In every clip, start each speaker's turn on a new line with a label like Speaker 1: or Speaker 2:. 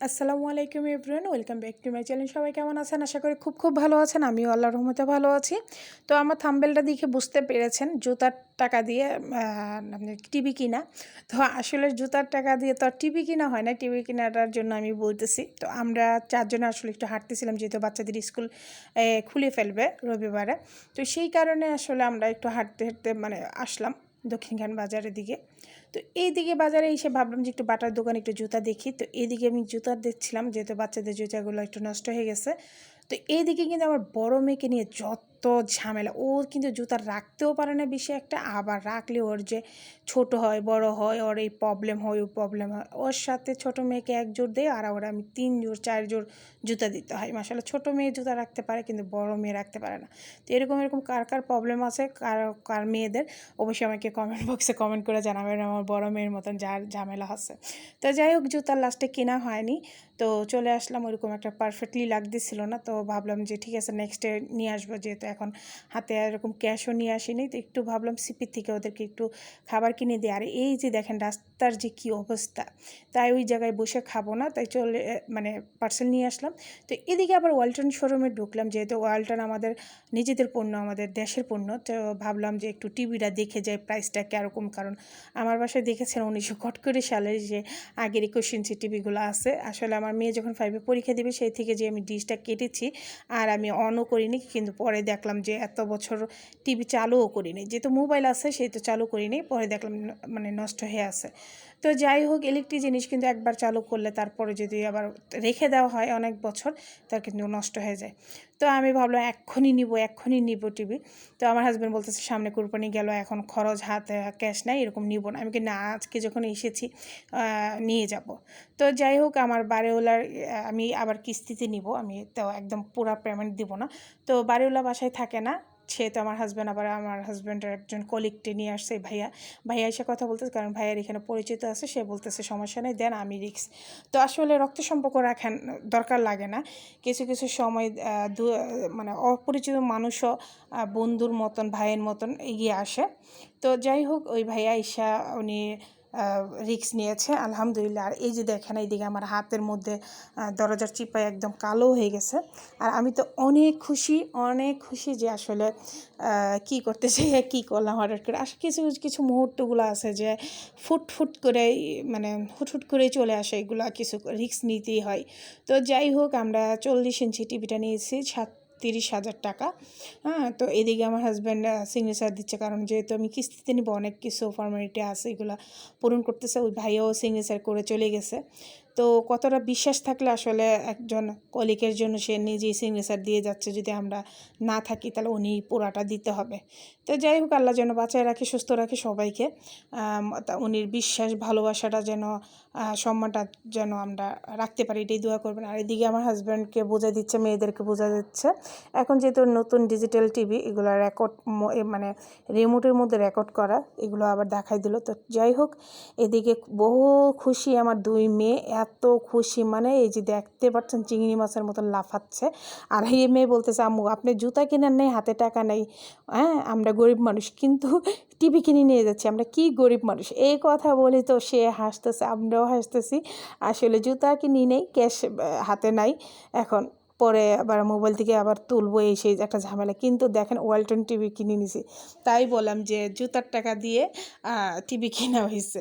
Speaker 1: আসসালামু আলাইকুম everyone, welcome back to my channel. সবাই কেমন আছেন? আশা করি খুব খুব ভালো আছেন। আমিও আল্লাহ রহমতে ভালো আছি। তো আমার থাম্বেলটা দেখে বুঝতে পেরেছেন, জুতার টাকা দিয়ে টিভি কিনা। তো আসলে জুতার টাকা দিয়ে তো আর টিভি কিনা হয় না, টিভি কেনাটার জন্য আমি বলতেছি। তো আমরা চারজনে আসলে একটু হাঁটতেছিলাম, যেহেতু বাচ্চাদের স্কুল খুলে ফেলবে রবিবারে। তো সেই কারণে আসলে আমরা একটু হাঁটতে হাঁটতে মানে আসলাম দক্ষিণখান বাজারের দিকে। তো এইদিকে বাজারে এসে ভাবলাম যে একটু বাটার দোকানে একটু জুতা দেখি। তো এইদিকে আমি জুতা দেখছিলাম, যেহেতু বাচ্চাদের জুতাগুলো একটু নষ্ট হয়ে গেছে। তো এইদিকে কিন্তু আমার বড় মেয়েকে নিয়ে যত ঝামেলা। ও কিন্তু জুতা রাখতেও পারে না বেশি একটা, আবার রাখলে ওর যে ছোট হয়, বড় হয়, ওর এই প্রবলেম হয় ওই প্রবলেম হয়। ওর সাথে ছোট মেয়েকে এক জোর দেয় আর ওরা আমি তিন জোর চার জোর জুতা দিতে হয়। মাসাল্লাহ ছোটো মেয়ে জুতা রাখতে পারে, কিন্তু বড় মেয়ে রাখতে পারে না। তো এরকম এরকম কার কার প্রবলেম আছে, কার কার মেয়েদের, অবশ্যই আমাকে কমেন্ট বক্সে কমেন্ট করে জানাবেন আমার বড় মেয়ের মতন যার ঝামেলা আছে তো যাই হোক, জুতার লাস্টে কেনা হয়নি। তো চলে আসলাম, ওরকম একটা পারফেক্টলি লাগতেছিল না, তো ভাবলাম যে ঠিক আছে নেক্সটে নিয়ে আসব, যেহেতু এখন হাতে এরকম ক্যাশও নিয়ে আসিনি। তো একটু ভাবলাম সিপির থেকে ওদেরকে একটু খাবার কিনে দিই। আর এই যে দেখেন রাস্তার যে কী অবস্থা, তাই ওই জায়গায় বসে খাব না, তাই চলে মানে পার্সেল নিয়ে আসলাম। তো এদিকে আবার ওয়ালটন শোরুমে ঢুকলাম, যেহেতু ওয়ালটন আমাদের নিজেদের পণ্য, আমাদের দেশের পণ্য। তো ভাবলাম যে একটু টিভিটা দেখে যাই প্রাইসটা কীরকম। কারণ আমার বাসায় দেখেছেন উনিশশো কটকরি সালের যে আগের একুশ ইঞ্চি টিভিগুলো আছে। আসলে আমার মেয়ে যখন ফাইভে পরীক্ষা দেবে, সেই থেকে যে আমি ডিশটা কেটেছি। আর আমি অনও করিনি, কিন্তু পরে দেখলাম যে এত বছর টিভি চালুও করিনি। যেহেতু মোবাইল আছে সেই তো চালু করিনি, পরে দেখলাম মানে নষ্ট হয়ে আছে। তো যাই হোক ইলেকট্রিক জিনিস কিন্তু একবার চালু করলে তারপরে যদি আবার রেখে দেওয়া হয় অনেক বছর, তার কিন্তু নষ্ট হয়ে যায়। তো আমি ভাবলাম এক্ষুনি নিব এক্ষুনি নিব টিভি। তো আমার হাজব্যান্ড বলতেছে, সামনে কোরবানি গেল, এখন খরচ হাতে ক্যাশ নাই, এরকম নিব না। আমি কি না, আজকে যখন এসেছি নিয়ে যাব। তো যাই হোক, আমার বাড়িওয়ালার আমি আবার কিস্তিতে নিব, আমি তো একদম পুরা পেমেন্ট দিব না। তো বাড়িওয়ালা বাসায় থাকে না সে তো আমার হাজব্যান্ড আবার আমার হাজব্যান্ডের একজন কলিগটি নিয়ে আসছে ভাইয়া। ভাইয়া এসে কথা বলতেছে, কারণ ভাইয়ার এখানে পরিচিত আছে, সে বলতেছে, সমস্যা নেই, দেন আমি রিক্স তো আসলে রক্ত সম্পর্ক রাখেন, দরকার লাগে না। কিছু কিছু সময় দু মানে অপরিচিত মানুষও বন্ধুর মতন, ভাইয়ের মতন এগিয়ে আসে। তো যাই হোক, ওই ভাইয়া ঈশা উনি রিক্স নিয়েছে। আলহামদুলিল্লাহ। আর এই যে দেখেন, এইদিকে আমার হাতের মধ্যে দরজার চিপায় একদম কালো হয়ে গেছে। আর আমি তো অনেক খুশি অনেক খুশি যে আসলে কি করতে চাই কী করলাম হঠাৎ করে। আসলে কিছু কিছু মুহূর্তগুলো আছে যে ফুট ফুট করে মানে ফুট করেই চলে আসে এগুলো, কিছু রিক্স নিতেই হয়। তো যাই হোক, আমরা চল্লিশ ইঞ্চি টিভিটা নিয়েছি, সাত তিরিশ হাজার টাকা। হ্যাঁ তো এদিকে আমার হাজব্যান্ড সিগনেচার দিচ্ছে কারণ যেহেতু আমি কিস্তিতে নিব, অনেক কিছু ফর্মালিটি আছে, এগুলো পূরণ করতেছে। ওই ভাইও সিগনেচার করে চলে গেছে। তো কতটা বিশ্বাস থাকলে আসলে একজন কলিকের জন্য সে নিজেই সিগনেচার দিয়ে যাচ্ছে যদি আমরা না থাকি, তাহলে উনি পুরাটা দিতে হবে। তো যাই হোক, আল্লাহ যেন বাঁচায় রাখে, সুস্থ রাখে সবাইকে। উনির বিশ্বাস, ভালোবাসাটা যেন সম্মানটা যেন আমরা রাখতে পারি, এটাই দোয়া করবেন। আর এদিকে আমার হাজব্যান্ডকে বোঝা দিচ্ছে, মেয়েদেরকে বোঝা দিচ্ছে। এখন যেহেতু নতুন ডিজিটাল টিভি এগুলো রেকর্ড মানে রিমোটের মধ্যে রেকর্ড করা, এগুলো আবার দেখাই দিল। তো যাই হোক, এদিকে বহু খুশি আমার দুই মেয়ে এত খুশি মানে এই যে দেখতে পাচ্ছেন চিংড়ি মাছের মতন লাফাচ্ছে। আর এই মেয়ে বলতেছে, আম্মু, আপনি জুতা কেনার নেই, হাতে টাকা নেই। হ্যাঁ আমরা গরিব মানুষ, কিন্তু টিভি কিনে নিয়ে যাচ্ছি, আমরা কি গরিব মানুষ? এই কথা বলি তো সে হাসতেছে, আমরাও হাসতেছি। আসলে জুতা কিনি নেই, ক্যাশ হাতে নাই। এখন পরে আবার মোবাইল থেকে আবার তুলবো এই সেই একটা ঝামেলা। কিন্তু দেখেন ওয়ালটন টিভি কিনে নিছি। তাই বললাম যে জুতার টাকা দিয়ে টিভি কেনা হয়েছে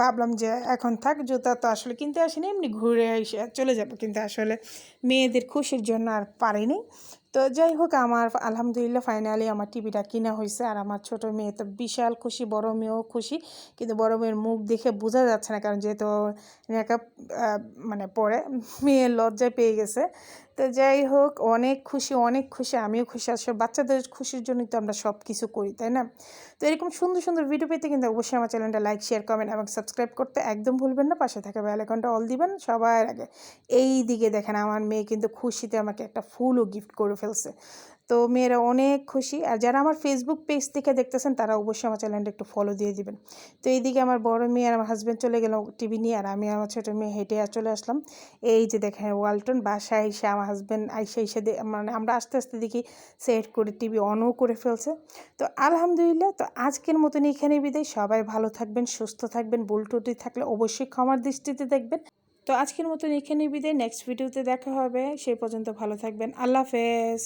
Speaker 1: ভাবলাম যে এখন থাক, জুতা তো আসলে কিনতে আসিনি, এমনি ঘুরে এসে চলে যাব। কিন্তু আসলে মেয়েদের খুশির জন্য আর পারিনি। তো যাই হোক, আমার আলহামদুলিল্লাহ ফাইনালি আমার টিভিটা কিনা হয়েছে। আর আমার ছোট মেয়ে তো বিশাল খুশি, বড় মেয়েও খুশি। কিন্তু বড় মেয়ের মুখ দেখে বোঝা যাচ্ছে না, কারণ যেহেতু মেকআপ মানে পরে মেয়ের লজ্জায় পেয়ে গেছে। তো যাই হোক, অনেক খুশি অনেক খুশি। আমিও খুশি। আসলে বাচ্চাদের খুশির জন্যই তো আমরা সব কিছু করি, তাই না? তো এরকম সুন্দর সুন্দর ভিডিও পেতে কিন্তু অবশ্যই আমার চ্যানেলটা লাইক শেয়ার কমেন্ট এবং সাবস্ক্রাইব করতে একদম ভুলবেন না। পাশে থাকা বেল অ্যাকাউন্টটা অল দিবেন সবার আগে। এই দিকে দেখেন, আমার মেয়ে কিন্তু খুশিতে আমাকে একটা ফুলও গিফট করে ফেলছে। তো মেয়েরা অনেক খুশি। আর যারা আমার ফেসবুক পেজ থেকে দেখতেছেন, তারা অবশ্যই আমার চ্যানেলটা একটু ফলো দিয়ে দিবেন। তো এইদিকে আমার বড় মেয়ে আর আমার হাজব্যান্ড চলে গেল টিভি নিয়ে, আর আমি আমার ছোটো মেয়ে হেঁটে চলে আসলাম। এই যে দেখেন ওয়ালটন, বাসায় এসে আমার হাজব্যান্ড আইসে এসে মানে আমরা আস্তে আস্তে দেখি সেট করে টিভি অনও করে ফেলছে। তো আলহামদুলিল্লাহ, তো আজকের মতন এখানে বিদায়। সবাই ভালো থাকবেন, সুস্থ থাকবেন বুলটুটি থাকলে অবশ্যই ক্ষমার দৃষ্টিতে দেখবেন। তো আজকের মতন এখানে বিদায়। নেক্সট ভিডিওতে দেখা হবে। সেই পর্যন্ত ভালো থাকবেন। আল্লাহ হাফেজ।